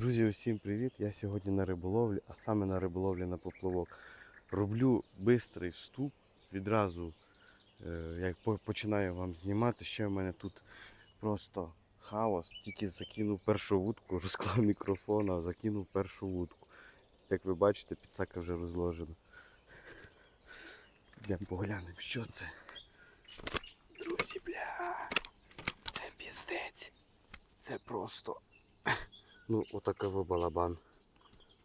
Друзі, усім привіт! Я сьогодні на риболовлі, а саме на риболовлі на поплавок. Роблю бистрий вступ. Відразу е, як починаю вам знімати. Ще в мене тут просто хаос. Тільки закинув першу вудку, розклав мікрофон, а закинув першу вудку. Як ви бачите, підсака вже розложена. Йдемо поглянемо, що це. Друзі, бля. Це піздець. Це просто. Ну, отакий балабан.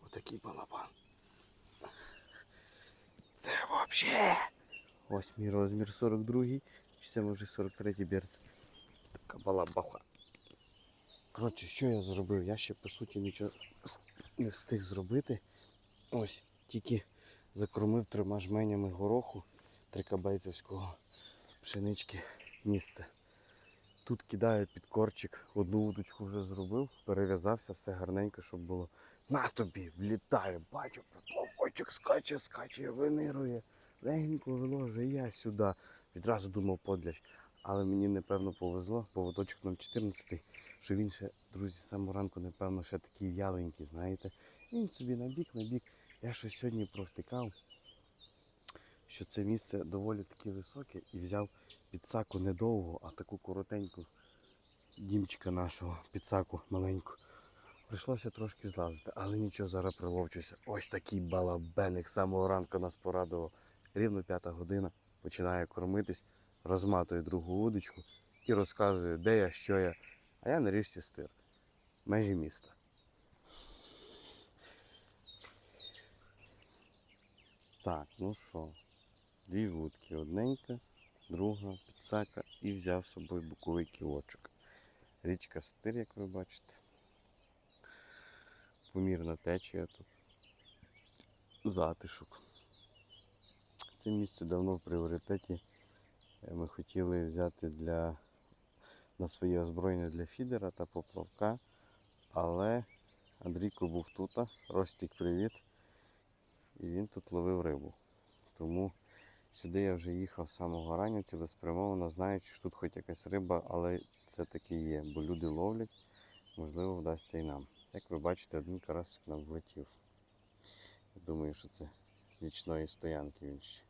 Отакий балабан. Це вообще. Ось мій розмір 42 чи це може 43 берц. Така балабаха. Коротше, що я зробив? Я ще по суті нічого не встиг зробити. Ось, тільки закормив трьома жменями гороху трикабейцевського пшенички місце. Тут кидаю під корчик, одну удочку вже зробив, перев'язався, все гарненько, щоб було. На тобі, влітає, бачу, поплавочок скаче, скаче, винирує. Легенько виложує, я сюди. Відразу думав подляч. Але мені напевно повезло, поводочок 014, що він ще, друзі, з самого ранку, напевно, ще такий в'яленький, знаєте. Він собі набік, набік. Я ще сьогодні провтикав, що це місце доволі таки високе і взяв підсаку недовго, а таку коротеньку дімчика нашого підсаку маленьку. Прийшлося трошки злазити, але нічого, зараз приловчуся. Ось такий балабеник самого ранку нас порадував. Рівно п'ята година починає кормитись, розматує другу удочку і розказує, де я, що я. А я на річці стир. Межі міста. Так, ну що, дві вудки. Одненька, друга, підсака і взяв з собою боковий кілочок. Річка Стир, як ви бачите. Помірна течія тут. Затишок. Це місце давно в пріоритеті. Е, Ми хотіли взяти для, на своє озброєння для фідера та поплавка, але Андрійко був тут. Ростік, привіт. І він тут ловив рибу. Тому сюди я вже їхав з самого рання, цілеспрямовано, знаючи, що тут хоч якась риба, але це таки є, бо люди ловлять, можливо, вдасться і нам. Як ви бачите, один карасик нам влетів. Думаю, що це з нічної стоянки він ще.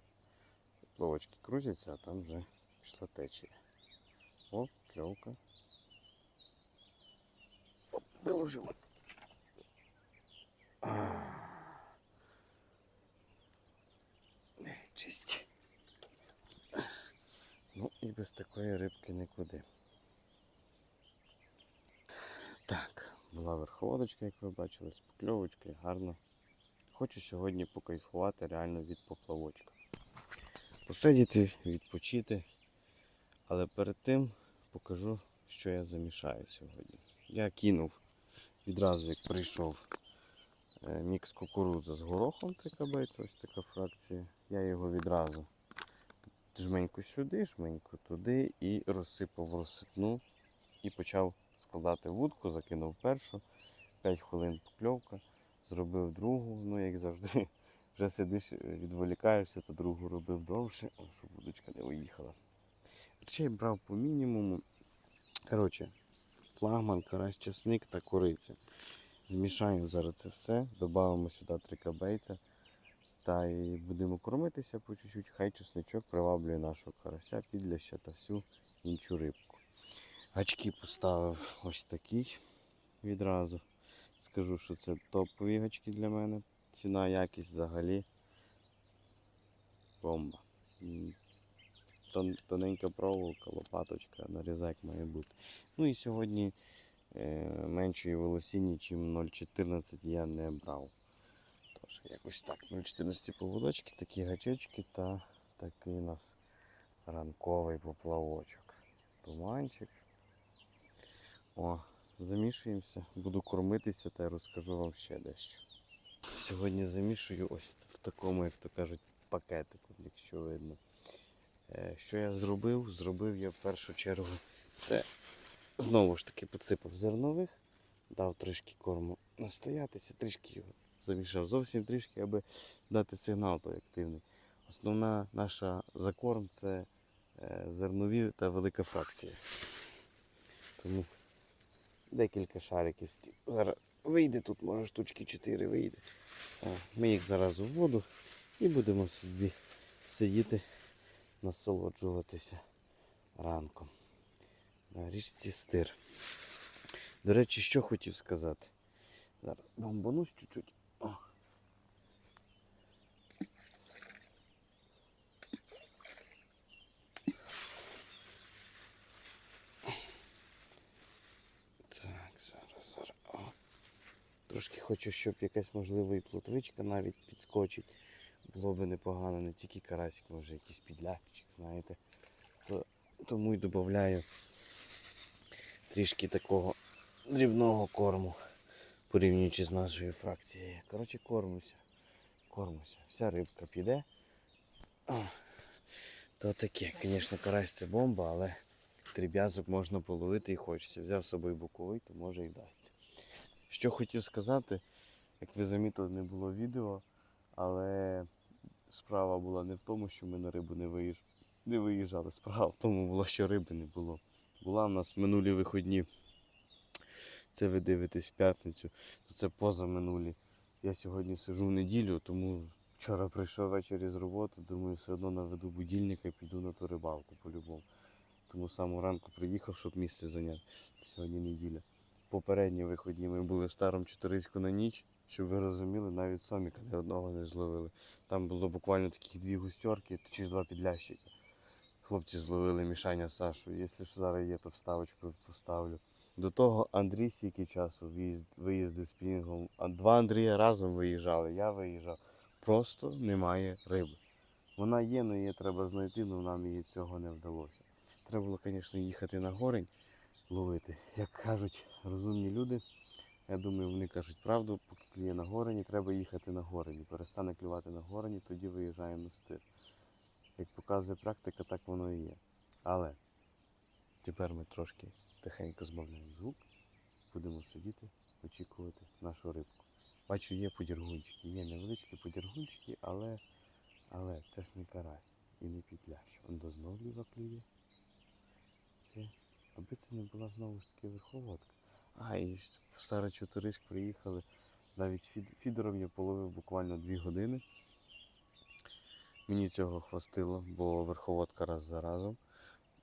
Ловочки крутяться, а там вже пішла течія. О, кльовка. Оп, виложимо. А. Чисть. Ну і без такої рибки нікуди. Так, була верховодочка, як ви бачили, з покльовочкою, гарно. Хочу сьогодні покайфувати реально від поплавочка. Посидіти, відпочити. Але перед тим покажу, що я замішаю сьогодні. Я кинув відразу, як прийшов е, мікс кукурудзи з горохом трикабейця, ось така фракція. Я його відразу жменьку сюди, жменьку туди і розсипав розсипну і почав складати вудку, закинув першу, 5 хвилин покльовка, зробив другу, ну як завжди, вже сидиш, відволікаєшся, то другу робив довше, щоб вудочка не уїхала. Речей брав по мінімуму. Коротше, флагман, карась, часник та куриця. Змішаємо зараз це все, додамо сюди три кабейця. Та і будемо кормитися по чуть-чуть, хай чесничок приваблює нашого карася, підляща та всю іншу рибку. Гачки поставив ось такий відразу. Скажу, що це топові гачки для мене. Ціна, якість взагалі. Бомба. Тоненька проволока, лопаточка, нарізак має бути. Ну і сьогодні е, меншої волосінні, ніж 0,14 я не брав. Тож якось так. 0,14 поводочки, такі гачечки та такий у нас ранковий поплавочок. Туманчик. О, замішуємося, буду кормитися та й розкажу вам ще дещо. Сьогодні замішую ось в такому, як то кажуть, пакетику, якщо видно. Е, Що я зробив? Зробив я в першу чергу це знову ж таки посипав зернових, дав трішки корму настоятися, трішки його замішав зовсім трішки, аби дати сигнал той активний. Основна наша закорм це е, зернові та велика фракція. Тому декілька шариків. Зараз вийде тут, може штучки 4 вийде. Ми їх зараз у воду і будемо собі сидіти, насолоджуватися ранком. На річці стир. До речі, що хотів сказати. Зараз бомбанусь чуть-чуть. О. Так, зараз, зараз. О. Трошки хочу, щоб якась можливо і плотвичка навіть підскочить. Було би непогано, не тільки карасик, може якийсь підляпчик, знаєте. То, тому й додаю трішки такого дрібного корму, порівнюючи з нашою фракцією. Коротше, кормуся. Кормуся. Вся рибка піде. То таке, звісно, карась це бомба, але тріб'язок можна половити і хочеться. Взяв з собою боковий, то може і вдасться. Що хотів сказати, як ви замітили, не було відео, але справа була не в тому, що ми на рибу не, виїж... не виїжджали. Справа в тому була, що риби не було. Була в нас минулі виходні. Це ви дивитесь в п'ятницю, то це позаминулі. Я сьогодні сижу в неділю, тому вчора прийшов ввечері з роботи, думаю, все одно наведу будильника і піду на ту рибалку по-любому. Тому самого ранку приїхав, щоб місце зайняти. Сьогодні неділя. Попередні виходні ми були в старому Чотириську на ніч, щоб ви розуміли, навіть соміка ні одного не зловили. Там було буквально таких дві густерки, чи ж два підлящика. Хлопці зловили мішання Сашу. Якщо ж зараз є, то вставочку поставлю. До того Андрій стільки часу виїзд, виїздив з пінгом. А два Андрія разом виїжджали, я виїжджав. Просто немає риби. Вона є, але її треба знайти, але нам її цього не вдалося. Треба було, звісно, їхати на горень ловити. Як кажуть розумні люди, я думаю, вони кажуть правду, поки клює на горені, треба їхати на горені. Перестане клювати на горені, тоді виїжджаємо на стир. Як показує практика, так воно і є. Але тепер ми трошки тихенько збавляємо звук, будемо сидіти, очікувати нашу рибку. Бачу, є подіргунчики, є невеличкі подіргунчики, але, але це ж не карась і не підлящ. Он до знов ліва клює. Це, аби це не була знову ж таки верховодка. А, і в старий чотириск приїхали. Навіть фідером я половив буквально дві години. Мені цього хвастило, бо верховодка раз за разом.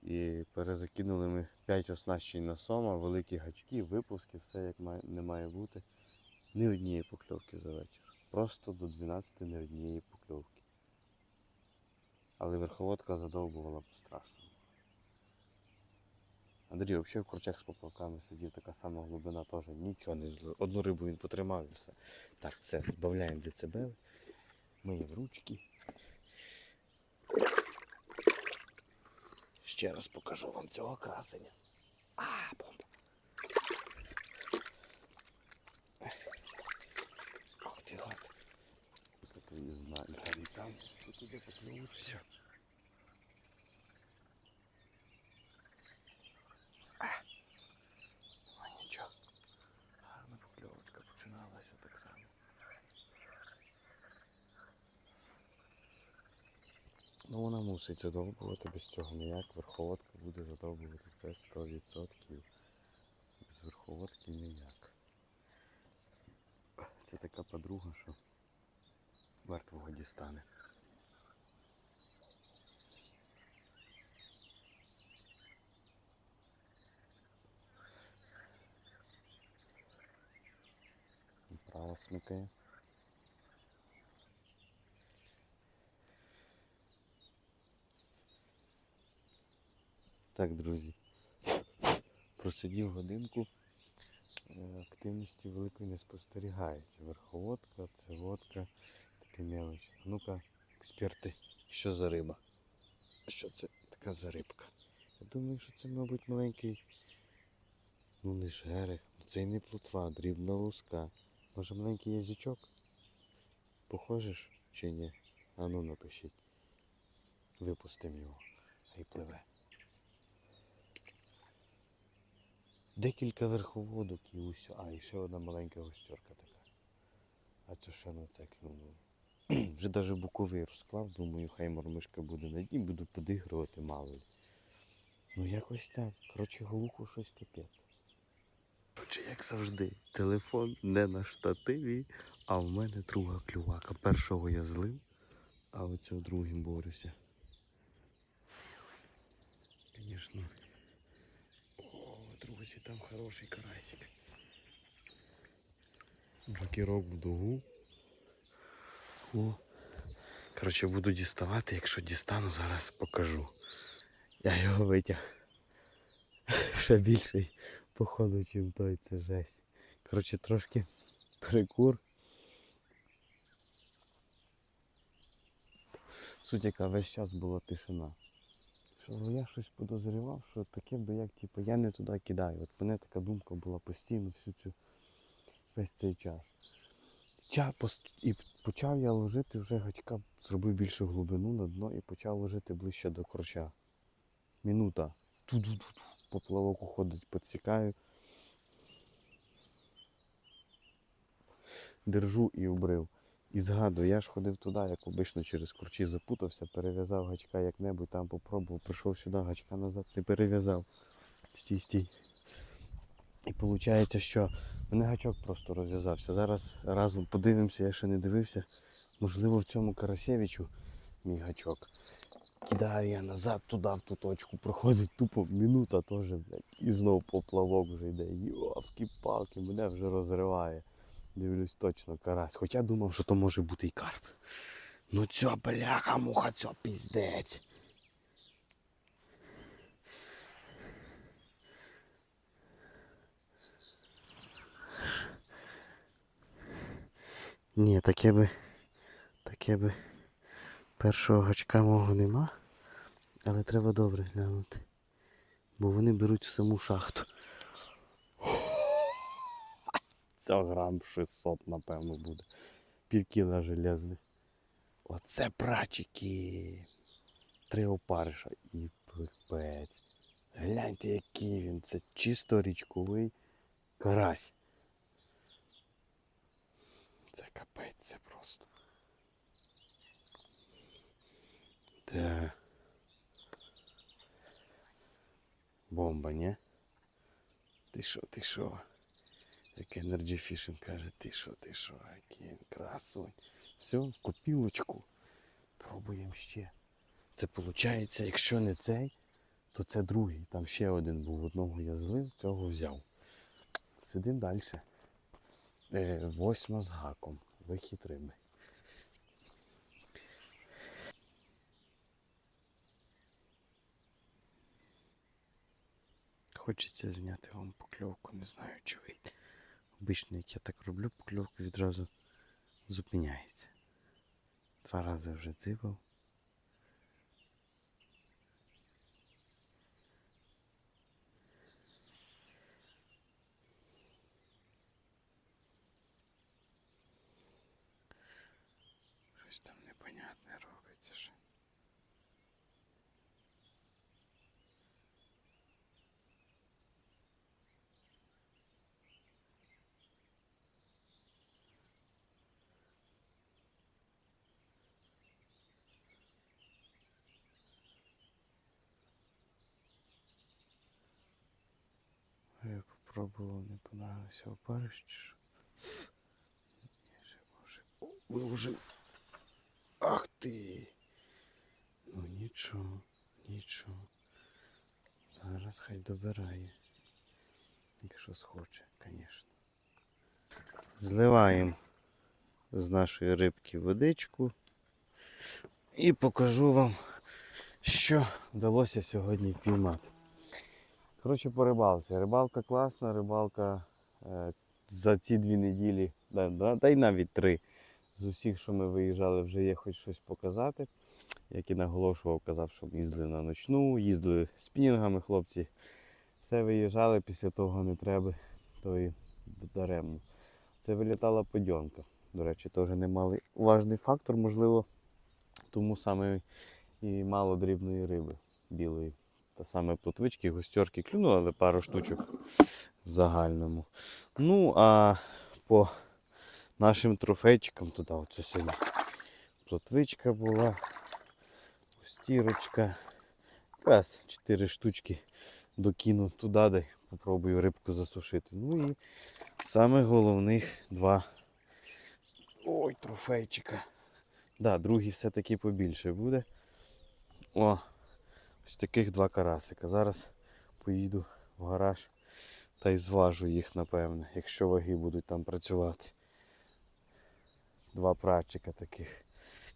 І перезакинули ми 5 оснащень на сома, великі гачки, випуски, все як не має бути. Ні однієї покльовки за вечір. Просто до 12 не однієї покльовки. Але верховодка задовбувала по-страшному. Андрій взагалі в корчах з поплавками сидів, така сама глибина теж, нічого не зло. Одну рибу він потримав і все. Так, все, збавляємо децибели, миємо ручки. Ще раз покажу вам цього красення. А, бомба. Ох ти гад. Це знаю, і поклюють. Все. А нічого. Гарна покльовочка починалася так само. Ну вона мусить задовбувати без цього ніяк. Верховодка буде задовбувати це 100%. Без верховодки ніяк. Це така подруга, що мертвого дістане. Право смикає. Так, друзі. Просидів годинку. Е, Активності великої не спостерігається. Верховодка, це водка, таке мелочі. Ну-ка, експерти, що за риба? Що це така за рибка? Я думаю, що це, мабуть, маленький. Ну не жерех, це і не плотва, дрібна луска. Може маленький язичок? Похожеш чи ні? А ну напишіть. Випустимо його. Хай пливе. Декілька верховодок і усьо. А, і ще одна маленька густерка така. А це ще на це клюнуло. Вже навіть буковий розклав, думаю, хай мормишка буде на дні, буду подигрувати мало. Ну якось так. Коротше, глухо щось капець. Коротше, як завжди, телефон не на штативі, а в мене друга клювака. Першого я злив, а оцього другим борюся. Звісно. Друзі, там хороший карасик. Джокерок в дугу. О. Коротше, буду діставати, якщо дістану, зараз покажу. Я його витяг. Ще більший, походу, чим той, це жесть. Коротше, трошки перекур. Суть яка весь час була тишина. Що я щось подозрівав, що таке би як, типу, я не туди кидаю. От мене така думка була постійно всю цю весь цей час. І почав я ложити вже гачка, зробив більшу глибину на дно і почав ложити ближче до корча. Минута. Ту-ду-ду-ду. Поплавок уходить, підсікаю. Держу і вбрив. І згадую, я ж ходив туди, як обично через корчі запутався, перев'язав гачка як-небудь, там попробував, прийшов сюди, гачка назад не перев'язав. Стій, стій. І виходить, що мене гачок просто розв'язався. Зараз разом подивимося, я ще не дивився. Можливо, в цьому Карасєвичу мій гачок. Кидаю я назад туди, в ту точку, проходить тупо минута теж, блядь, і знов поплавок вже йде. Йовські палки, мене вже розриває. Дивлюсь точно карась. Хоча думав, що то може бути і карп. Ну цьо, бляха, муха, цьо піздець. Ні, таке би. Таке би. Першого гачка мого нема. Але треба добре глянути. Бо вони беруть в саму шахту. Це грам 600, напевно, буде. Півкіла железних. Оце прачики. Три опариша і пипець. Гляньте, який він. Це чисто річковий карась. Це капець, це просто. Та. Бомба, не? Ти що, ти що? Як Energy Fishing каже, ти що, ти що, який красунь. Все, в копілочку. Пробуємо ще. Це виходить, якщо не цей, то це другий. Там ще один був. Одного я злив, цього взяв. Сидим далі. Е, восьма з гаком. Вихід риби. Хочеться зняти вам покльовку, не знаю чи вийде. Обично, як я так роблю, покльовка відразу зупиняється. Два рази вже дзибав. Щось там непонятне робиться ще. Я попробував, не понравився опариш чи що. Я виложив. Ах ти. Ну нічого, нічого. Зараз хай добирає. Якщо схоче, звісно. Зливаємо з нашої рибки водичку. І покажу вам, що вдалося сьогодні піймати. Коротше, по рибалці. Рибалка класна, рибалка е, за ці дві неділі, та й навіть три. З усіх, що ми виїжджали, вже є хоч щось показати. Як і наголошував, казав, що їздили на ночну, їздили спінінгами хлопці. Все виїжджали, після того не треба, то і даремно. Це вилітала подьонка. До речі, теж немалий важний фактор, можливо, тому саме і мало дрібної риби білої. Та саме плотвички, гостьорки клюнули, але пару штучок в загальному. Ну, а по нашим трофейчикам туди оце сьогодні плотвичка була, гостірочка. Якраз 4 штучки докину туди, де попробую рибку засушити. Ну і саме головних два. Ой, трофейчика. Да, другий все-таки побільше буде. О, ось таких два карасика. Зараз поїду в гараж та й зважу їх, напевне, якщо ваги будуть там працювати. Два пратчика таких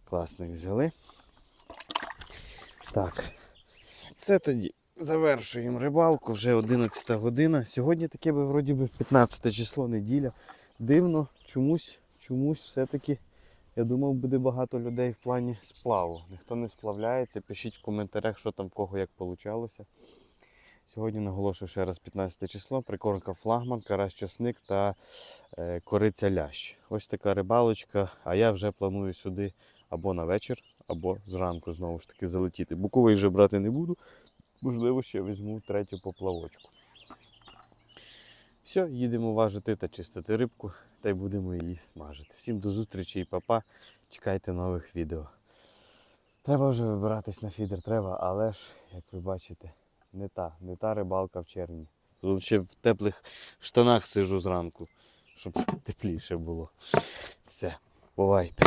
класних взяли. Так. Це тоді завершуємо рибалку, вже 11 година. Сьогодні таке би вроді би 15 число неділя. Дивно, чомусь, чомусь все-таки я думав, буде багато людей в плані сплаву. Ніхто не сплавляється. Пишіть в коментарях, що там в кого як вийшло. Сьогодні наголошую ще раз 15 число. Прикормка флагман, карась часник та е, кориця лящ. Ось така рибалочка. А я вже планую сюди або на вечір, або зранку знову ж таки залетіти. Буковий вже брати не буду. Можливо, ще візьму третю поплавочку. Все, їдемо важити та чистити рибку, та й будемо її смажити. Всім до зустрічі і папа. Чекайте нових відео. Треба вже вибиратись на фідер, треба, але ж, як ви бачите, не та, не та рибалка в червні. Тут ще в теплих штанах сижу зранку, щоб тепліше було. Все, бувайте.